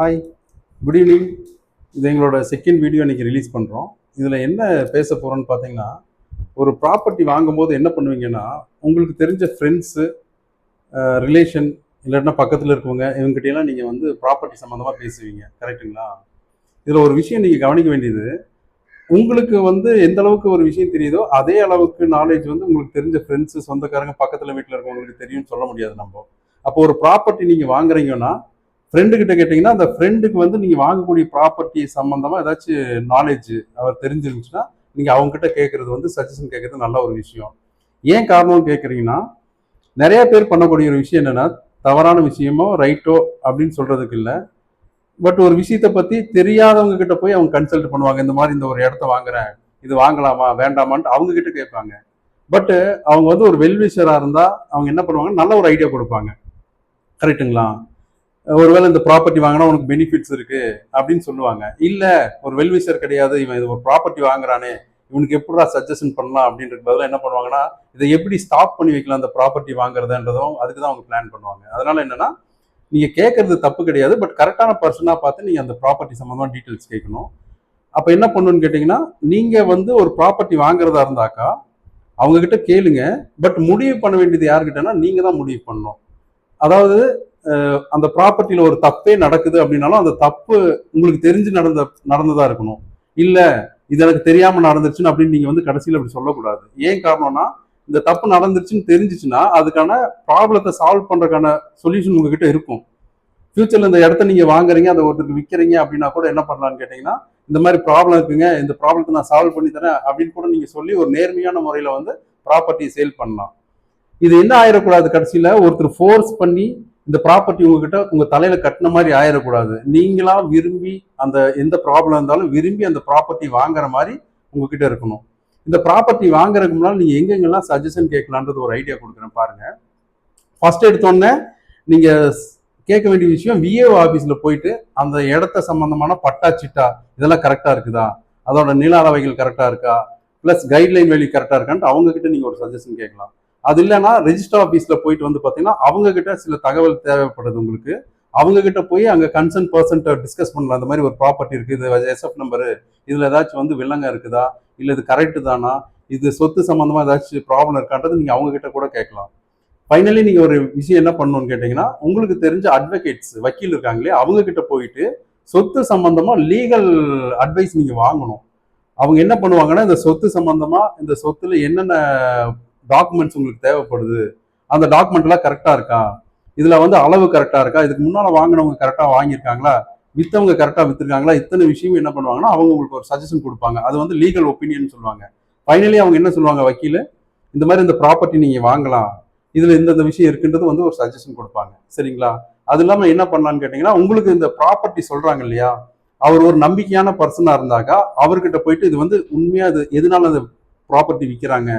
Hi good evening இது எங்களோட second video இன்றைக்கி ரிலீஸ் பண்ணுறோம் இதில் என்ன பேச போகிறோன்னு பார்த்தீங்கன்னா ஒரு ப்ராப்பர்ட்டி வாங்கும்போது என்ன பண்ணுவீங்கன்னா உங்களுக்கு தெரிஞ்ச ஃப்ரெண்ட்ஸு ரிலேஷன் இல்லாட்டினா பக்கத்தில் இருக்கவங்க இவங்ககிட்டயெல்லாம் நீங்கள் வந்து ப்ராப்பர்ட்டி சம்மந்தமாக பேசுவீங்க. கரெக்ட்டுங்களா இதில் ஒரு விஷயம் நீங்கள் கவனிக்க வேண்டியது உங்களுக்கு வந்து எந்த அளவுக்கு ஒரு விஷயம் தெரியுதோ அதே அளவுக்கு நாலேஜ் வந்து உங்களுக்கு தெரிஞ்ச ஃப்ரெண்ட்ஸு சொந்தக்காரங்க பக்கத்தில் வீட்டில் இருக்கவங்களுக்கு தெரியும்னு சொல்ல முடியாது நம்ம. அப்போ ஒரு ப்ராப்பர்ட்டி நீங்கள் வாங்குறீங்கன்னா ஃப்ரெண்டு கிட்ட கேட்டிங்கன்னா அந்த ஃப்ரெண்டுக்கு வந்து நீங்கள் வாங்கக்கூடிய ப்ராப்பர்ட்டி சம்மந்தமாக ஏதாச்சும் நாலேஜ் அவர் தெரிஞ்சிருந்துச்சுன்னா நீங்கள் அவங்ககிட்ட கேட்குறது வந்து சஜஷன் கேட்குறது நல்ல ஒரு விஷயம். ஏன் காரணம் கேட்குறீங்கன்னா நிறைய பேர் பண்ணக்கூடிய ஒரு விஷயம் என்னன்னா தவறான விஷயமோ ரைட்டோ அப்படின்னு சொல்றதுக்கு இல்லை. பட் ஒரு விஷயத்தை பற்றி தெரியாதவங்க கிட்ட போய் அவங்க கன்சல்ட் பண்ணுவாங்க. இந்த மாதிரி இந்த ஒரு இடத்த வாங்குறேன். இது வாங்கலாமா? வேண்டாமான்ட்டு அவங்க கிட்ட கேட்பாங்க. பட்டு அவங்க வந்து ஒரு வெல்விஷராக இருந்தால் அவங்க என்ன பண்ணுவாங்க நல்ல ஒரு ஐடியா கொடுப்பாங்க. கரெக்ட்டுங்களா ஒருவேளை இந்த ப்ராப்பர்ட்டி வாங்கினா உனக்கு பெனிஃபிட்ஸ் இருக்கு அப்படின்னு சொல்லுவாங்க. இல்ல ஒரு வெல்விஷர் கிடையாது இவன் இது ஒரு ப்ராப்பர்ட்டி வாங்குறானே இவனுக்கு எப்படிடா சஜஷன் பண்ணலாம் அப்படின்றது பதிலாக என்ன பண்ணுவாங்கன்னா இதை எப்படி ஸ்டாப் பண்ணி வைக்கலாம் அந்த ப்ராப்பர்ட்டி வாங்குறதுன்றதும் அதுக்கு தான் அவங்க பிளான் பண்ணுவாங்க. அதனால என்னன்னா நீங்க கேட்கறது தப்பு கிடையாது பட் கரெக்டான பர்சனாக பார்த்து நீங்க அந்த ப்ராப்பர்ட்டி சம்மந்தமாக டீட்டெயில்ஸ் கேட்கணும் அப்போ என்ன பண்ணணும்னு கேட்டிங்கன்னா நீங்கள் வந்து ஒரு ப்ராப்பர்ட்டி வாங்குறதா இருந்தாக்கா அவங்கக்கிட்ட கேளுங்க பட் முடிவு பண்ண வேண்டியது யாருக்கிட்டனா நீங்கள் தான் முடிவு பண்ணணும். அதாவது அந்த ப்ராப்பர்ட்டியில் ஒரு தப்பே நடக்குது அப்படின்னாலும் அந்த தப்பு உங்களுக்கு தெரிஞ்சு நடந்த நடந்ததா இருக்கணும். இல்லை இது எனக்கு தெரியாமல் நடந்துருச்சுன்னு அப்படின்னு நீங்கள் வந்து கடைசியில் அப்படி சொல்லக்கூடாது. ஏன் காரணம்னா இந்த தப்பு நடந்துருச்சுன்னு தெரிஞ்சிச்சுன்னா அதுக்கான ப்ராப்ளத்தை சால்வ் பண்ணுறதுக்கான சொல்யூஷன் உங்ககிட்ட இருக்கும். ஃபியூச்சரில் இந்த இடத்த நீங்கள் வாங்குறீங்க அதை ஒருத்தருக்கு விற்கிறீங்க அப்படின்னா கூட என்ன பண்ணலான்னு கேட்டிங்கன்னா இந்த மாதிரி ப்ராப்ளம் இருக்குங்க இந்த ப்ராப்ளத்தை நான் சால்வ் பண்ணி தரேன் அப்படின்னு கூட நீங்கள் சொல்லி ஒரு நேர்மையான முறையில் வந்து ப்ராப்பர்ட்டியை சேல் பண்ணலாம். இது என்ன ஆயிடக்கூடாது கடைசியில்? ஒருத்தர் ஃபோர்ஸ் பண்ணி இந்த ப்ராப்பர்ட்டி உங்ககிட்ட உங்க தலையில கட்டின மாதிரி ஆயிடக்கூடாது நீங்களா விரும்பி அந்த எந்த ப்ராப்ளம் இருந்தாலும் விரும்பி அந்த ப்ராப்பர்ட்டி வாங்குற மாதிரி உங்ககிட்ட இருக்கணும். இந்த ப்ராப்பர்ட்டி வாங்குறதுக்கு முன்னால் நீங்க எங்கெங்கெல்லாம் சஜஷன் கேட்கலான்றது ஒரு ஐடியா கொடுக்குறேன் பாருங்க. ஃபர்ஸ்ட் எடுத்தோடனே நீங்க கேட்க வேண்டிய விஷயம் விஏஓ ஆஃபீஸில் போயிட்டு அந்த இடத்த சம்பந்தமான பட்டா சிட்டா இதெல்லாம் கரெக்டா இருக்குதா? அதோட நில அளவைகள் கரெக்டா இருக்கா? பிளஸ் கைட்லைன் வேல்யூ கரெக்டா இருக்கான்ட்டு அவங்க கிட்ட நீங்க ஒரு சஜஷன் கேட்கலாம். அது இல்லைன்னா ரெஜிஸ்டர் ஆஃபீஸ்ல போயிட்டு வந்து பார்த்தீங்கன்னா அவங்க கிட்ட சில தகவல் தேவைப்படுது உங்களுக்கு. அவங்க கிட்ட போய் அங்கே கன்சர்ன் பர்சன்ட்ட டிஸ்கஸ் பண்ணலாம். அந்த மாதிரி ஒரு ப்ராப்பர்ட்டி இருக்கு இது எஸ்எஃப் நம்பரு இதில் ஏதாச்சும் வந்து வில்லங்க இருக்குதா? இல்லை இது கரெக்டு தானா? இது சொத்து சம்மந்தமாக ஏதாச்சும் ப்ராப்ளம் இருக்கான்றது நீங்கள் அவங்க கிட்ட கூட கேட்கலாம். ஃபைனலி நீங்கள் ஒரு விஷயம் என்ன பண்ணணும்னு கேட்டிங்கன்னா உங்களுக்கு தெரிஞ்ச அட்வொகேட்ஸ் வக்கீல் இருக்காங்களே அவங்க கிட்ட போயிட்டு சொத்து சம்மந்தமாக லீகல் அட்வைஸ் நீங்கள் வாங்கணும். அவங்க என்ன பண்ணுவாங்கன்னா இந்த சொத்து சம்மந்தமாக இந்த சொத்துல என்னென்ன டாக்குமெண்ட்ஸ் உங்களுக்கு தேவைப்படுது. அந்த டாக்குமெண்ட்லாம் கரெக்டாக இருக்கா? இதில் வந்து அளவு கரெக்டாக இருக்கா? இதுக்கு முன்னால வாங்கினவங்க கரெக்டாக வாங்கியிருக்காங்களா? வித்தவங்க கரெக்டாக விற்றுருக்காங்களா இத்தனை விஷயம் என்ன பண்ணுவாங்கன்னா அவங்க உங்களுக்கு ஒரு சஜஷன் கொடுப்பாங்க. அது வந்து லீகல் ஒப்பீனியன் சொல்லுவாங்க. ஃபைனலி அவங்க என்ன சொல்லுவாங்க வக்கீல்? இந்த மாதிரி இந்த ப்ராப்பர்ட்டி நீங்கள் வாங்கலாம். இதில் இந்தந்த விஷயம் இருக்குன்றது வந்து ஒரு சஜஷன் கொடுப்பாங்க. சரிங்களா? அது இல்லாமல் என்ன பண்ணலான்னு கேட்டிங்கன்னா உங்களுக்கு இந்த ப்ராப்பர்ட்டி சொல்கிறாங்க இல்லையா? அவர் ஒரு நம்பிக்கையான பர்சனாக இருந்தாக்கா அவர்கிட்ட போயிட்டு இது வந்து உண்மையாக இது எதனால அந்த ப்ராப்பர்ட்டி விற்கிறாங்க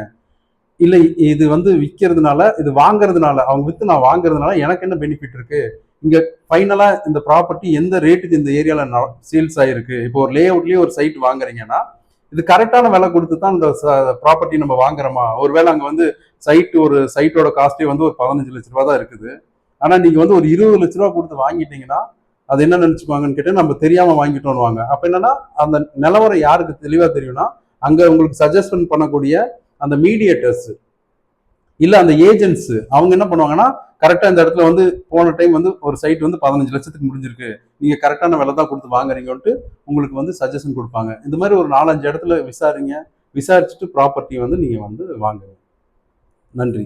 இல்லை இது வந்து விற்கிறதுனால இது வாங்குறதுனால அவங்க வித்து நான் வாங்குறதுனால எனக்கு என்ன பெனிஃபிட் இருக்கு? இங்க ஃபைனலா இந்த ப்ராப்பர்ட்டி எந்த ரேட்டுக்கு இந்த ஏரியால சேல்ஸ் ஆயிருக்கு? இப்போ ஒரு லே அவுட்லயே ஒரு சைட் வாங்குறீங்கன்னா இது கரெக்டான விலை கொடுத்து தான் இந்த ப்ராப்பர்ட்டி நம்ம வாங்குறோமா? ஒருவேளை அங்க வந்து சைட் ஒரு சைட்டோட காஸ்டே வந்து ஒரு பதினஞ்சு லட்ச ரூபா தான் இருக்குது. ஆனா நீங்க வந்து ஒரு இருபது லட்ச ரூபா கொடுத்து வாங்கிட்டீங்கன்னா அது என்ன நினைச்சுப்பாங்கன்னு கேட்டு நம்ம தெரியாம வாங்கிட்டோம்னு வாங்க அப்ப என்னன்னா அந்த நிலவரம் யாருக்கு தெளிவா தெரியும்னா அங்க உங்களுக்கு சஜஸ்ட் பண்ணக்கூடிய அந்த மீடியேட்டர்ஸ் இல்ல அந்த ஏஜென்ட்ஸ் அவங்க என்ன பண்ணுவாங்கன்னா கரெக்டா இந்த இடத்துல வந்து போன டைம் வந்து ஒரு சைட் வந்து பதினஞ்சு லட்சத்துக்கு முடிஞ்சிருக்கு. நீங்க கரெக்டான விலை தான் கொடுத்து வாங்குறீங்கன்ட்டு உங்களுக்கு வந்து சஜஷன் கொடுப்பாங்க. இந்த மாதிரி ஒரு நாலஞ்சு இடத்துல விசாரிங்க. விசாரிச்சுட்டு ப்ராப்பர்ட்டி வந்து நீங்க வந்து வாங்குங்க. நன்றி.